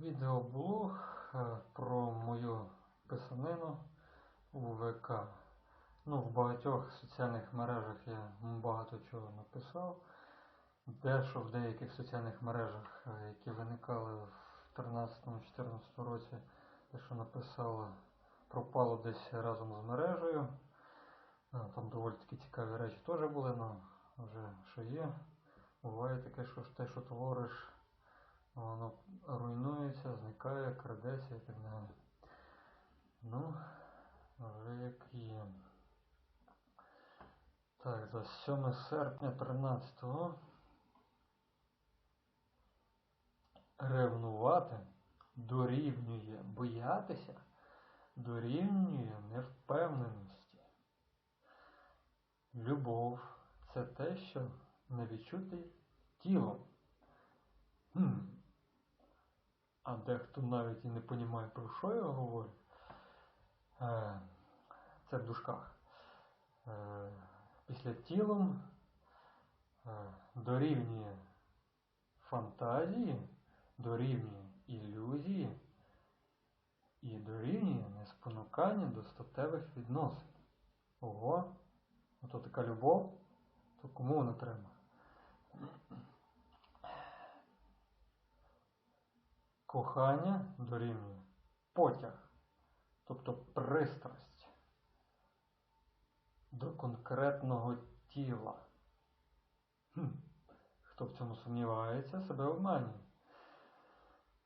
Відеоблог е, про мою писанину у ВК. Ну, в багатьох соціальних мережах я багато чого написав. Дещо в деяких соціальних мережах, е, які виникали в 2013-2014 році, те, що написала, пропало десь разом з мережею. Е, Там доволі такі цікаві речі теж були, але вже що є. Буває таке, що те, що твориш, воно руйнується, зникає, крадеться і так далі. Ну, вже як є. Так, за 7 серпня 13-го. Ревнувати дорівнює боятися, дорівнює невпевненості. Любов це те, що не відчути тілом. Хм. А дехто навіть і не розуміє, про що я говорю. Е, Це в дужках. Е, Після тілом е, дорівнює фантазії, дорівнює ілюзії і дорівнює неспонукання до статевих відносин. Ого, ото така любов, то кому вона треба? Кохання дорівнює потяг, тобто пристрасть до конкретного тіла. Хм. Хто в цьому сумнівається, себе обманює.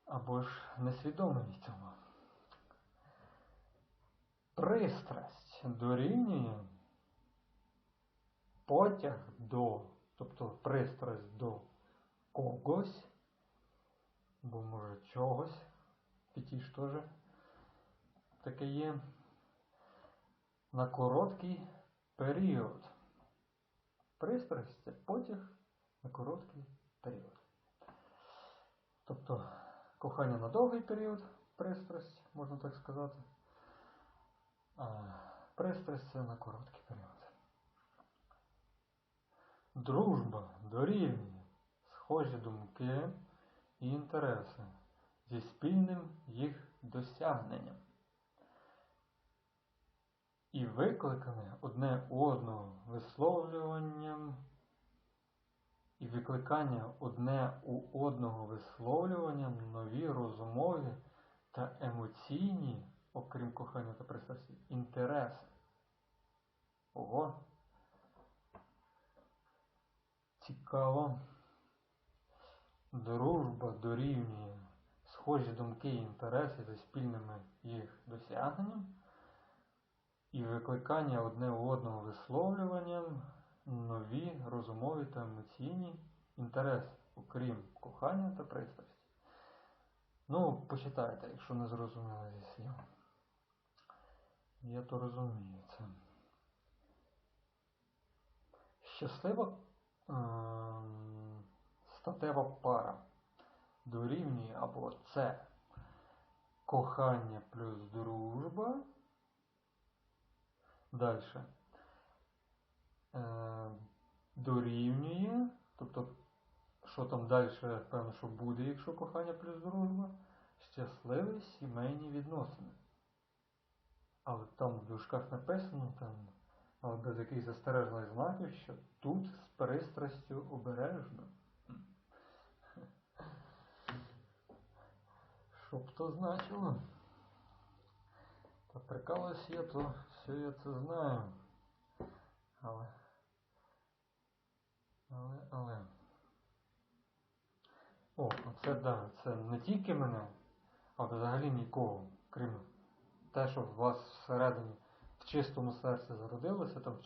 Або ж несвідомий цьому. Пристрасть дорівнює потяг до, тобто пристрасть до когось, бо може чогось, фетіш теж таке є, на короткий період. Пристрасть це потяг на короткий період. Тобто кохання на довгий період, пристрасть, можна так сказати. А пристрасть це на короткий період. Дружба дорівнює схожі думки і інтереси зі спільним їх досягненням. І викликане одне одного висловлюванням, і викликання одне у одного висловлюванням нові розумові та емоційні, окрім кохання та пристрасті, інтереси. Ого! Цікаво. Дружба дорівнює схожі думки і інтереси за спільними їх досягненням і викликання одне у одного висловлюванням нові розумові та емоційні інтереси, окрім кохання та пристрасті. Ну, почитайте, якщо не зрозуміли зі слів. Я то розумію це. Щаслива ем, статева пара дорівнює або це кохання плюс дружба. Далі. Е, дорівнює, тобто, що там далі, певно, що буде, якщо кохання плюс дружба, щасливі сімейні відносини. Але там в дужках написано, там, але без якихось застережних знаків, що тут з пристрастю обережно. Що б то значило? Та прикалуюсь я, то все я це знаю. Але. Але, але. О, це да, це не тільки мене, а взагалі нікого, крім те, що в вас всередині в чистому серці зародилося, там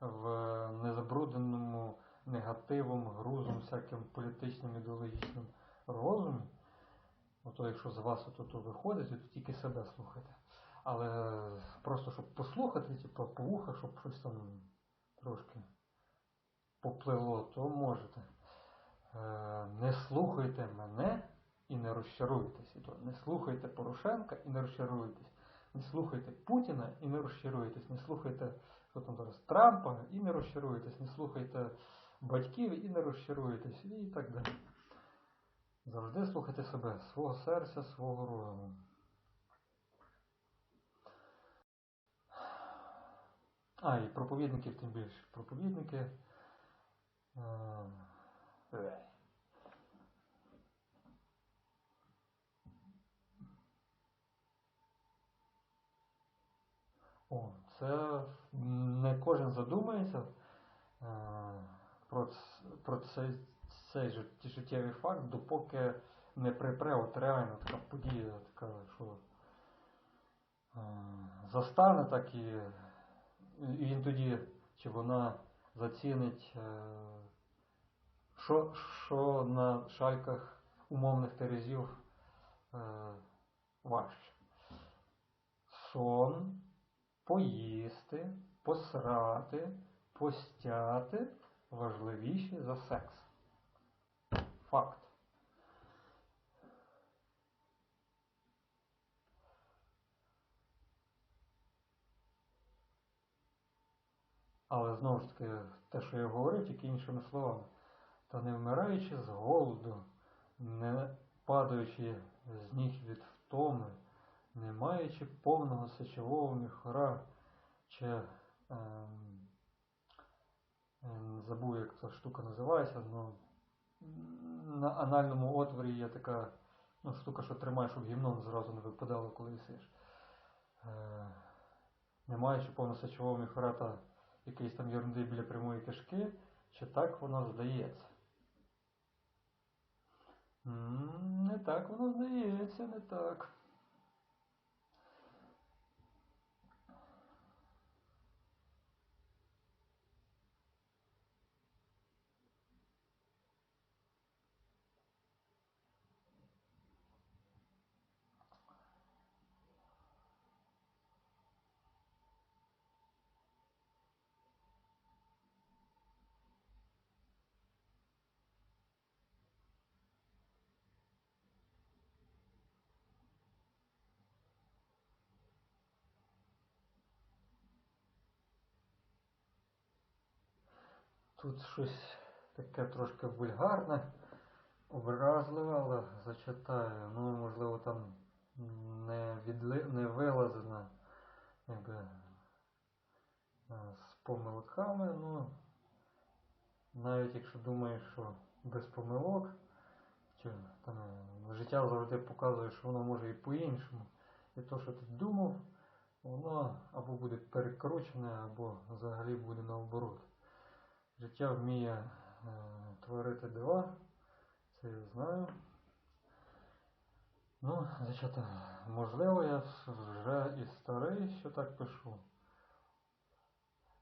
в незабрудненому негативом, грузом, всяким політичним ідеологічним розумі. Ото якщо з вас -то виходить, то тільки себе слухайте. Але просто щоб послухати, типу, по вухах, щоб щось там трошки поплило, то можете. Е, не слухайте мене і не розчаруйтесь. Не слухайте Порошенка і не розчаруйтесь. Не слухайте Путіна і не розчаруйтесь. Не слухайте що там зараз, Трампа і не розчаруйтесь. Не слухайте батьків і не розчаруєтесь. І так далі. Завжди слухайте себе, свого серця, свого розуму. А, і проповідників тим більше. Проповідники. е, е. О, це не кожен задумається е, про, про цей, цей життєвий факт, допоки не припре от реально така подія, така, що е, застане так і, і він тоді, чи вона зацінить, е, що, що на шальках умовних терезів е, важче. Сон, поїсти, посрати, постяти важливіші за секс. Факт. Але знову ж таки, те, що я говорив, тільки іншими словами, та не вмираючи з голоду, не падаючи з ніг від втоми, не маючи повного сечового міхора, чи ем, ем, забув, як ця штука називається, ну на анальному отворі є така ну, штука, що тримаєш, щоб гімном зразу не випадало, коли висиш. Е, не маючи повного сечового міхора якоїсь там ерунди біля прямої кишки, чи так воно здається? Не так воно здається, не так. Тут щось таке трошки вульгарне, образливе, але зачитаю. Ну, можливо, там не, відли... не вилазено якби, е, з помилками. Ну, навіть якщо думаєш, що без помилок, чи там е, життя завжди показує, що воно може і по-іншому. І то, що ти думав, воно або буде перекручене, або взагалі буде наоборот. Життя вміє е, творити дива, це я знаю. Ну, значить, можливо, я вже і старий, що так пишу.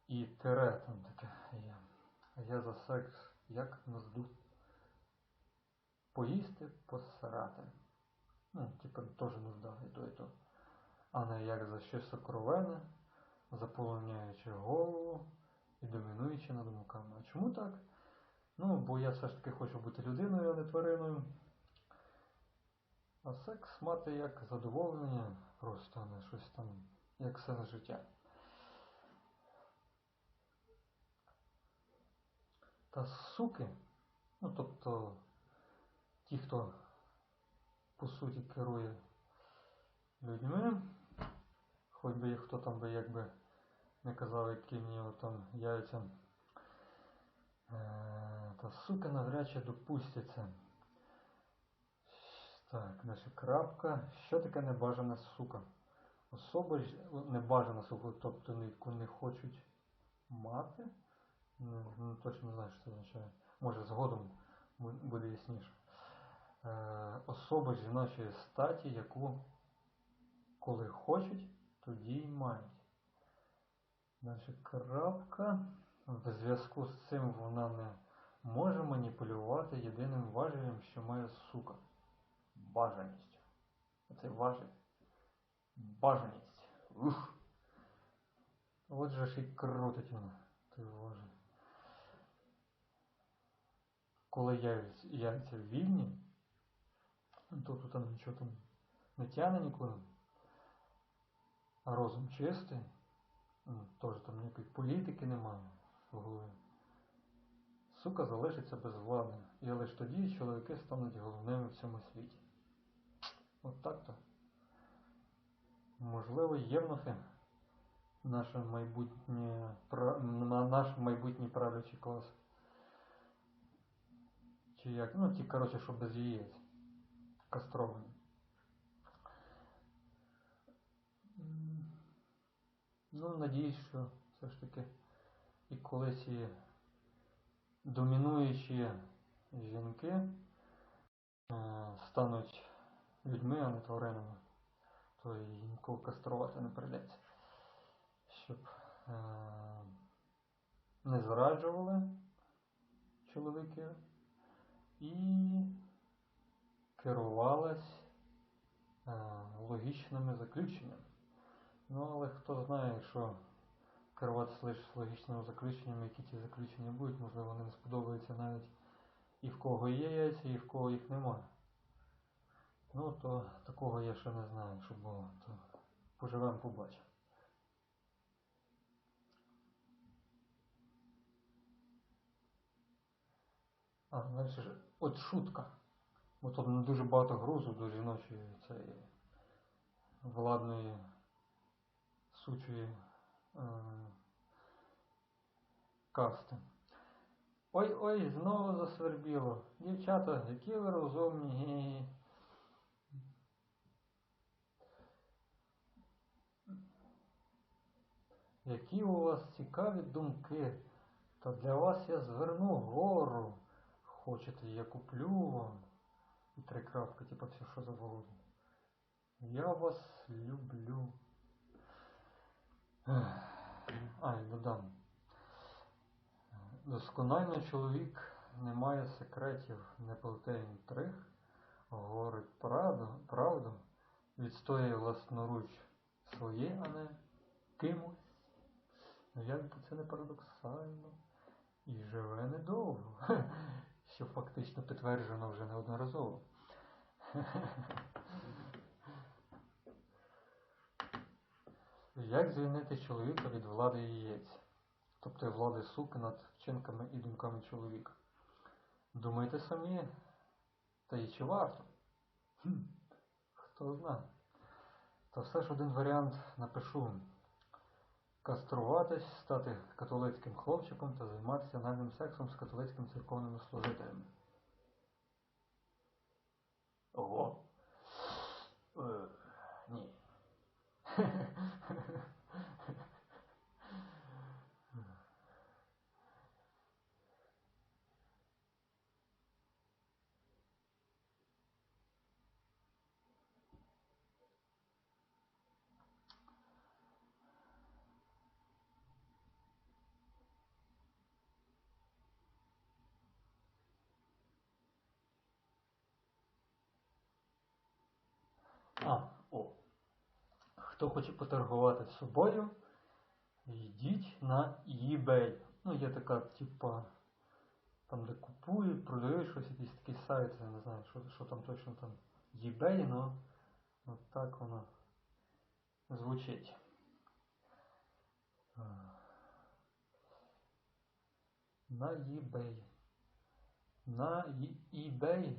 І тире там таке є. А я за секс як назду. Поїсти, посрати. Ну, типу, теж нужда і то, і то. А не як за щось сокровене, заполоняючи голову і домінуючи над думками. А чому так? Ну, бо я все ж таки хочу бути людиною, а не твариною. А секс мати як задоволення, просто а не щось там, як все на життя. Та суки, ну тобто ті, хто по суті керує людьми, хоч би їх хто там би якби не казав, які нього там яйця, е, та сука навряд чи допустяться. Так, далі крапка. Що таке небажана сука? Особа небажана сука, тобто яку не хочуть мати. Ну, ну, точно не знаю, що це означає. Може згодом буде ясніше. Е, особа жіночої статі, яку коли хочуть, тоді й мають. Далі крапка. В зв'язку з цим вона не може маніпулювати єдиним важелем, що має сука. Бажаністю. Оце важель. Бажаність. Ух. От же ж і крутить вона. Той важель. Коли яйця, вільні, ну, то тут нічого там не тягне нікуди. А розум чистий. Ну, Теж там ніякої політики немає в голові. сука залишиться без влади, і лише тоді чоловіки стануть головними в цьому світі. От так-то. Можливо, євнухи наше майбутнє на наш майбутній правлячий клас. Чи як? Ну, ті, коротше, що без яєць. Кастровані. Ну, надіюсь, що все ж таки і колись і домінуючі жінки е, стануть людьми, а не тваринами, то і нікого каструвати не прийдеться. Щоб е, не зраджували чоловіків і керувались е, логічними заключеннями. Ну, але хто знає, що керуватися лише логічними заключеннями, які ті заключення будуть, можливо, вони не сподобаються навіть і в кого є яйця, і в кого їх немає. Ну, то такого я ще не знаю, що було. То поживемо, побачимо. А, далі ж, от шутка. Бо тут не дуже багато грузу до жіночої цієї владної сучої е, касти. Ой-ой, знову засвербіло. Дівчата, які ви розумні. Які у вас цікаві думки, то для вас я зверну гору. Хочете, я куплю вам. І три крапки, типа все що завгодно. Я вас люблю. Ех. А, додам. Досконально чоловік не має секретів, не плете інтриг, говорить правду, правду, відстоює власноруч своє, а не кимось. Ну як би це не парадоксально. І живе недовго, що фактично підтверджено вже неодноразово. Як звільнити чоловіка від влади яєць, тобто влади суки над вчинками і думками чоловіка? Думайте самі, та й чи варто? Хто знає. Та все ж один варіант напишу. Каструватись, стати католицьким хлопчиком та займатися анальним сексом з католицькими церковними служителями. Ого. Е, ні. А, о. Хто хоче поторгувати з собою, йдіть на eBay. Ну, є така, типа, там, де купують, продають щось, якийсь такий сайт, я не знаю, що, що там точно там eBay, но от так воно звучить. На eBay. На e- eBay.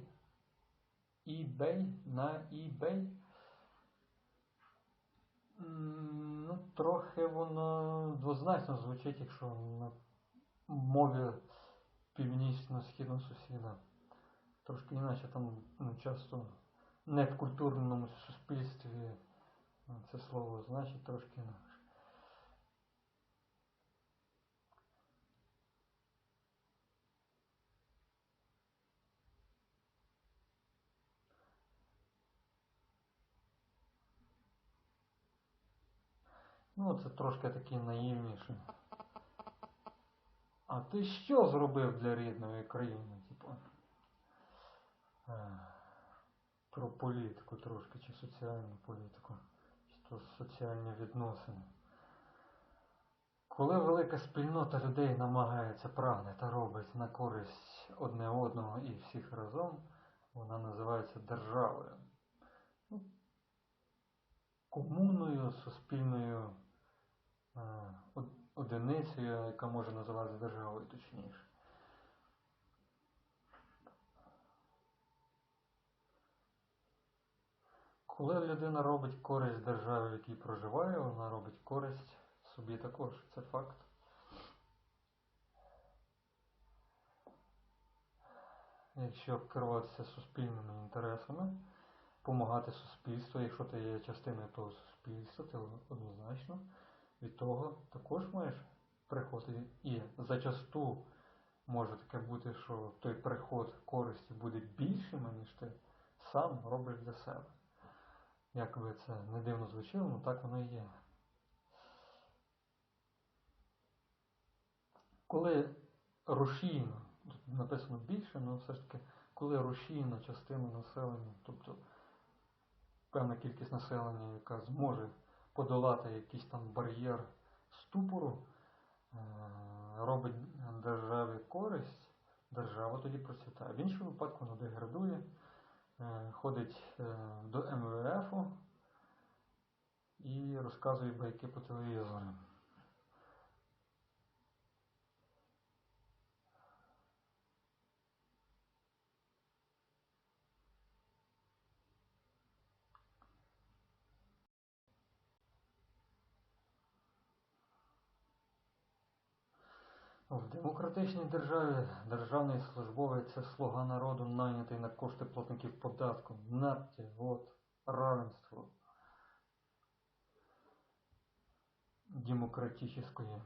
eBay, на eBay. М, Ну, трохи воно двозначно звучить, якщо на мові північно-східного сусіда. Трошки іначе там ну, часто не в культурному суспільстві це слово значить трошки інакше. Ну, це трошки такі наївніше. А ти що зробив для рідної країни? Типу? Е, Про політику трошки, чи соціальну політику, чи то соціальні відносини. Коли велика спільнота людей намагається прагне та робить на користь одне одного і всіх разом, вона називається державою. Ну, комуною, суспільною Одиниці, яка може називатися державою точніше. Коли людина робить користь державі, в якій проживає, вона робить користь собі також. Це факт. Якщо керуватися суспільними інтересами, допомагати суспільству, якщо ти є частиною того суспільства, ти однозначно від того також маєш приход. І зачасту може таке бути, що той приход користі буде більшим, ніж ти сам робиш для себе. Як би це не дивно звучило, але так воно і є. Коли рушійно, тут написано більше, але все ж таки, коли рушійна частина населення, тобто певна кількість населення, яка зможе подолати якийсь там бар'єр ступору, е, робить державі користь, держава тоді процвітає. В іншому випадку вона деградує, е, ходить е, до МВФ і розказує байки по телевізору. В демократичній державі державний службовець це слуга народу, найнятий на кошти платників податку. Нате, от, равенство демократическое.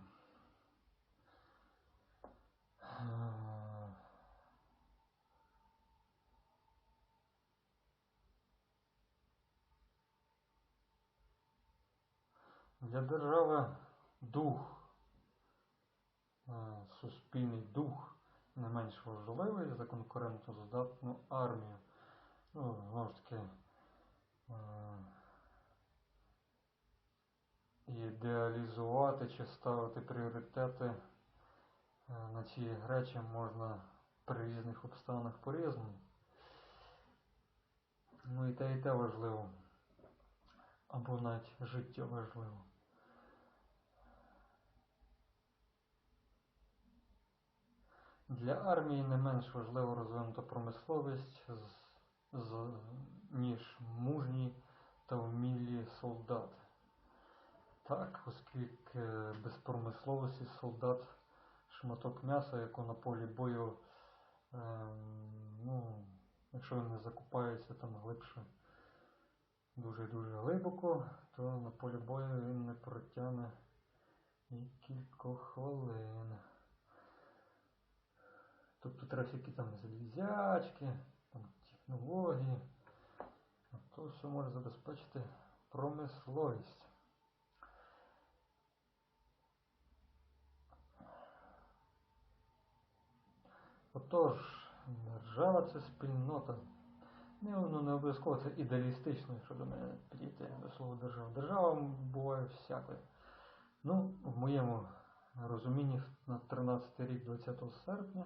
Для держави дух Е, суспільний дух не менш важливий за конкурентоздатну армію. Ну, знову ж таки, ідеалізувати чи ставити пріоритети е, на ці речі можна при різних обставинах по-різному. Ну і те, і те важливо. Або навіть життя важливо. Для армії не менш важливо розвинута промисловість, ніж мужні та вмілі солдати. Так, оскільки без промисловості солдат шматок м'яса, яку на полі бою, е, ну, якщо він не закупається там глибше дуже-дуже глибоко, то на полі бою він не протягне і кількох хвилин. Тобто треба всякі там залізячки, там, технології. То все може забезпечити промисловість. Отож, держава це спільнота. Не, воно не обов'язково це ідеалістично, якщо до мене підійти до слова держава. Держава буває всякою. Ну, в моєму розумінні на 13 рік 20 серпня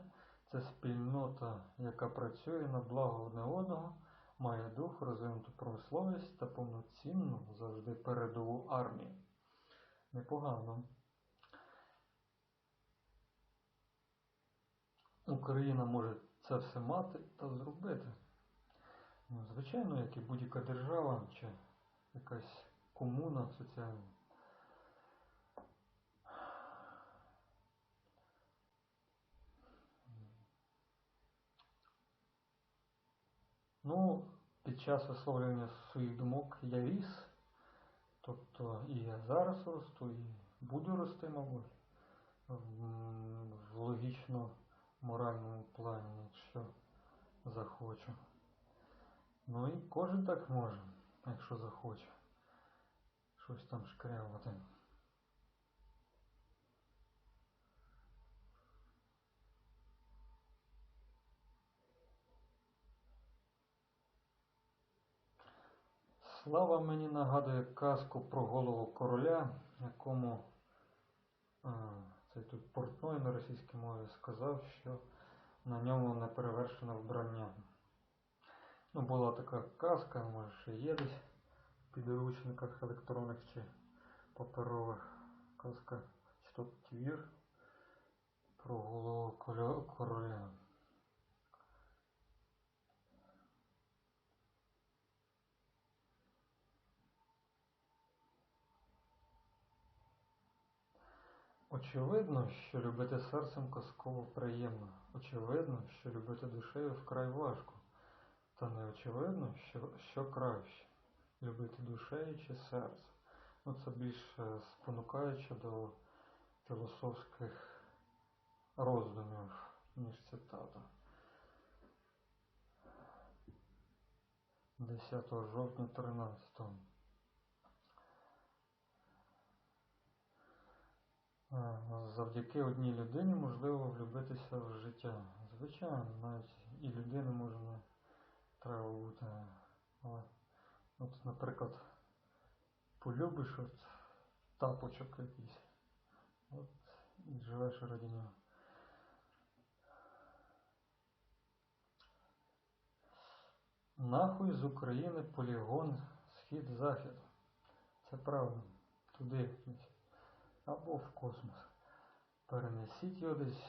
це спільнота, яка працює на благо одне одного, має дух, розвинуту промисловість та повноцінну завжди передову армію. Непогано. Україна може це все мати та зробити. Ну, Звичайно, як і будь-яка держава чи якась комуна соціальна. Ну, під час висловлювання своїх думок я ріс, тобто і я зараз росту, і буду рости, мабуть, в логічно-моральному плані, якщо захочу. Ну і кожен так може, якщо захоче щось там шкрявати. Слава мені нагадує казку про голову короля, якому а, цей тут портной на російській мові сказав, що на ньому не перевершене вбрання. Ну, була така казка, може ще є десь в підручниках електронних чи паперових казка чи то твір про голову короля. Очевидно, що любити серцем казково приємно. Очевидно, що любити душею вкрай важко. Та не очевидно, що, що краще любити душею чи серцем. Ну, це більше спонукаючи до філософських роздумів, ніж цитата. 10 жовтня 13 Завдяки одній людині можливо влюбитися в життя. Звичайно, навіть і людини може треба бути. Але, от, наприклад, полюбиш от тапочок якийсь. От і живеш раді нього. Нахуй з України полігон схід-захід. Це правда. Туди або в космос. Перенесіть його десь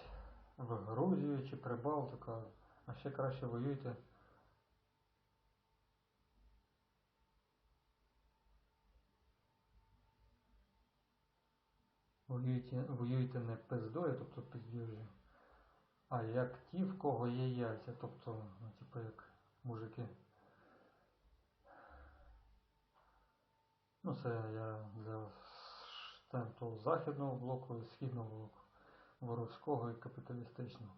в Грузію чи Прибалтику, а ще краще воюйте. Воюйте, воюйте не пиздою, тобто пиздюжі, а як ті, в кого є яйця, тобто, ну, типу як мужики. Ну, це я для того західного блоку і східного блоку, воровського і капіталістичного.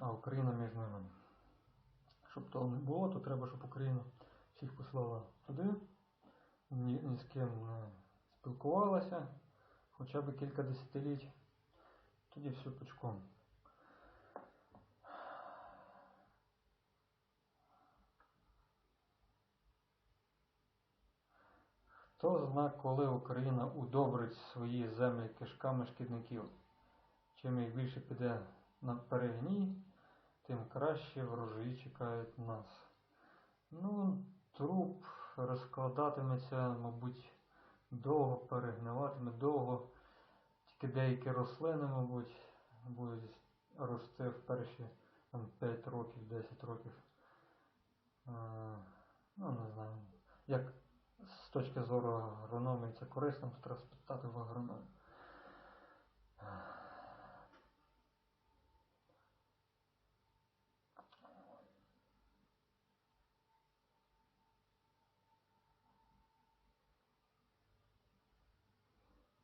А Україна між ними. Щоб того не було, то треба, щоб Україна всіх послала туди, ні, ні з ким не спілкувалася хоча б кілька десятиліть, тоді все пучком. Хто зна, коли Україна удобрить свої землі кишками шкідників? Чим їх більше піде на перегній, тим краще врожаї чекають нас. Ну, труп розкладатиметься, мабуть, довго перегниватиме, довго. Тільки деякі рослини, мабуть, будуть рости в перші там, 5 років, 10 років. А, ну, не знаю. Як точки зору агрономії це корисно, треба спитати в агрономії.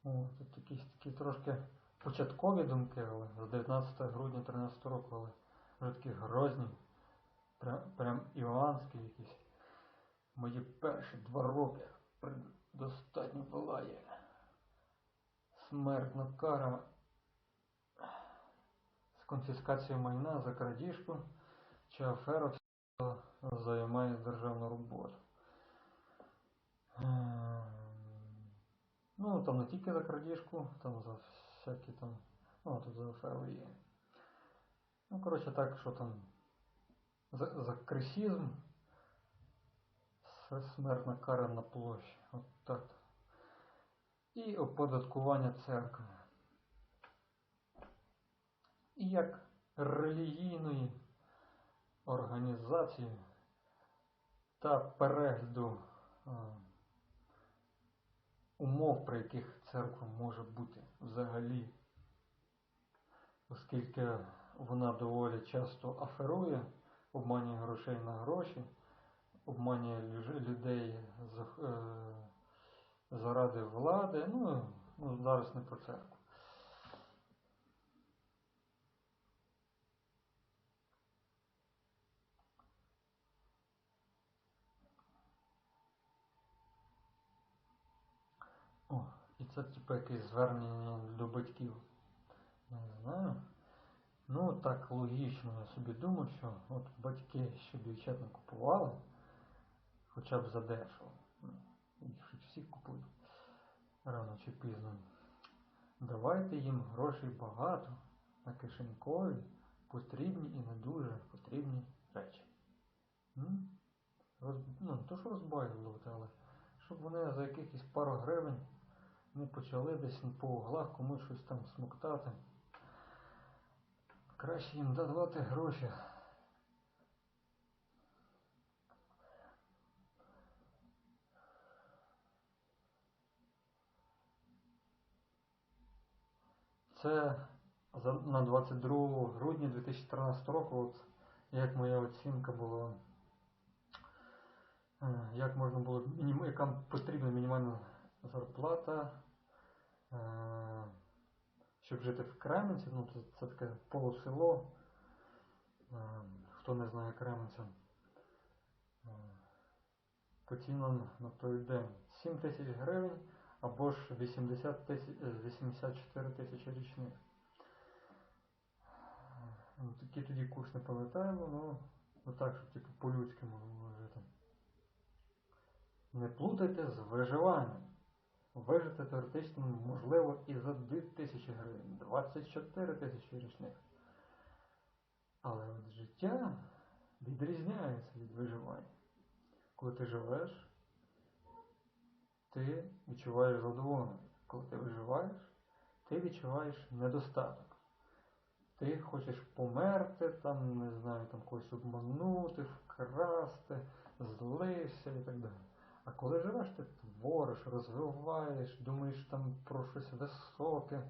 О, тут якісь такі трошки початкові думки, але з 19 грудня 13 року, але вже такі грозні, прям, прям іоанські якісь. Мої перші два роки достатньо палає. Смертна кара з конфіскацією майна за крадіжку чи афера займає державну роботу. Ну, там не тільки за крадіжку, там за всякі там, ну, тут за аферу є. Ну, коротше так, що там за, за крисізм смертна кара на площі. От так. І оподаткування церкви. І як релігійної організації та перегляду умов, при яких церква може бути взагалі, оскільки вона доволі часто аферує, обманює грошей на гроші, обманює людей е, заради влади, ну, ну зараз не про церкву. О, і це типу якесь звернення до батьків. Не знаю. Ну так логічно я собі думаю, що от батьки, що дівчат не купували, хоча б задешево. Ну, їх всі купують рано чи пізно. Давайте їм грошей багато на кишенькові потрібні і не дуже потрібні речі. Роз... Ну, не то що розбайлювати, але щоб вони за якихось пару гривень не почали десь по углах комусь щось там смоктати. Краще їм давати гроші. Це на 22 грудня 2013 року, от, як моя оцінка була, е, як можна було, яка потрібна мінімальна зарплата, е, щоб жити в Кременці, ну це, таке полусело, е, хто не знає Кременця. По цінам на той день 7 тисяч гривень або ж 80 тисяч, е, 84 тисячі річних. Ну, Такий тоді курс не пам'ятаємо, ну, ну так, щоб типу по-людськи було жити. Не плутайте з виживанням. Вижити теоретично можливо і за 2000 гривень, 24 тисячі річних. Але от життя відрізняється від виживання. Коли ти живеш, ти відчуваєш задоволення. Коли ти виживаєш, ти відчуваєш недостаток. Ти хочеш померти, там, не знаю, там когось обманути, вкрасти, злився і так далі. А коли живеш, ти твориш, розвиваєш, думаєш там про щось високе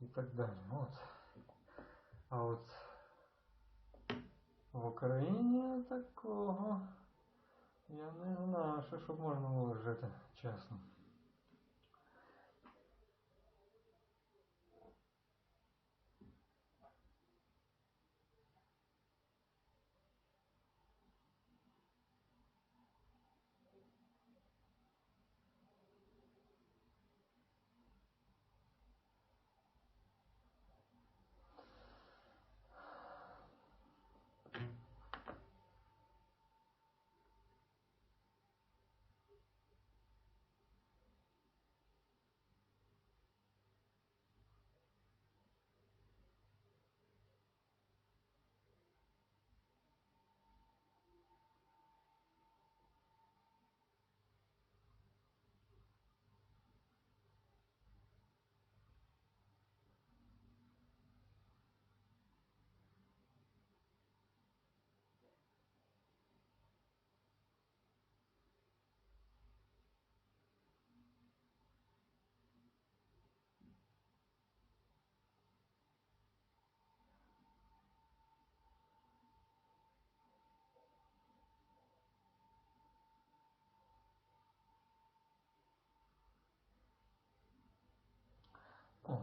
і так далі. От. А от в Україні такого я не знаю, що щоб можна було жити, чесно. О.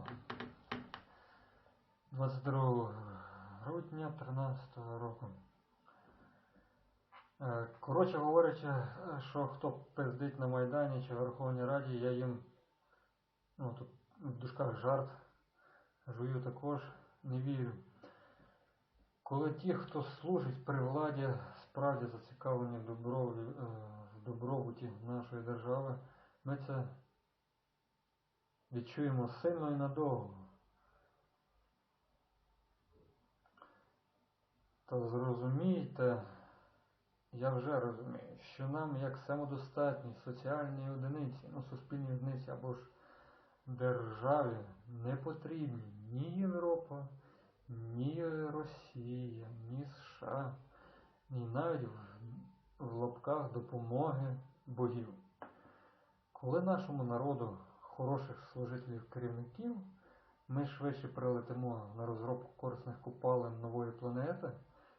22 грудня 13 року. Е, Коротше говорячи, що хто пиздить на Майдані чи Верховній Раді, я їм, ну тут в дужках жарт, жую також, не вірю. Коли ті, хто служить при владі, справді зацікавлені в доброві- е, в добробуті нашої держави, ми це відчуємо сильно і надовго. Та зрозумійте, я вже розумію, що нам, як самодостатній соціальній одиниці, ну суспільній одиниці або ж державі, не потрібні ні Європа, ні Росія, ні США, ні навіть в, лапках допомоги богів. Коли нашому народу хороших служителів керівників, ми швидше прилетимо на розробку корисних купалин нової планети,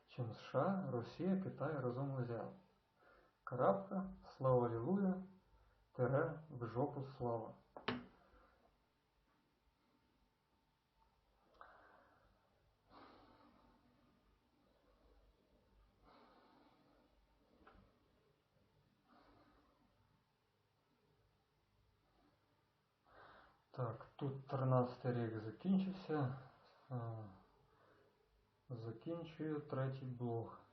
чим США, Росія, Китай разом взяли. Крапка, слава Алілуя, тире в жопу слава. Так, тут 13 рік закінчився. Закінчую третій блок.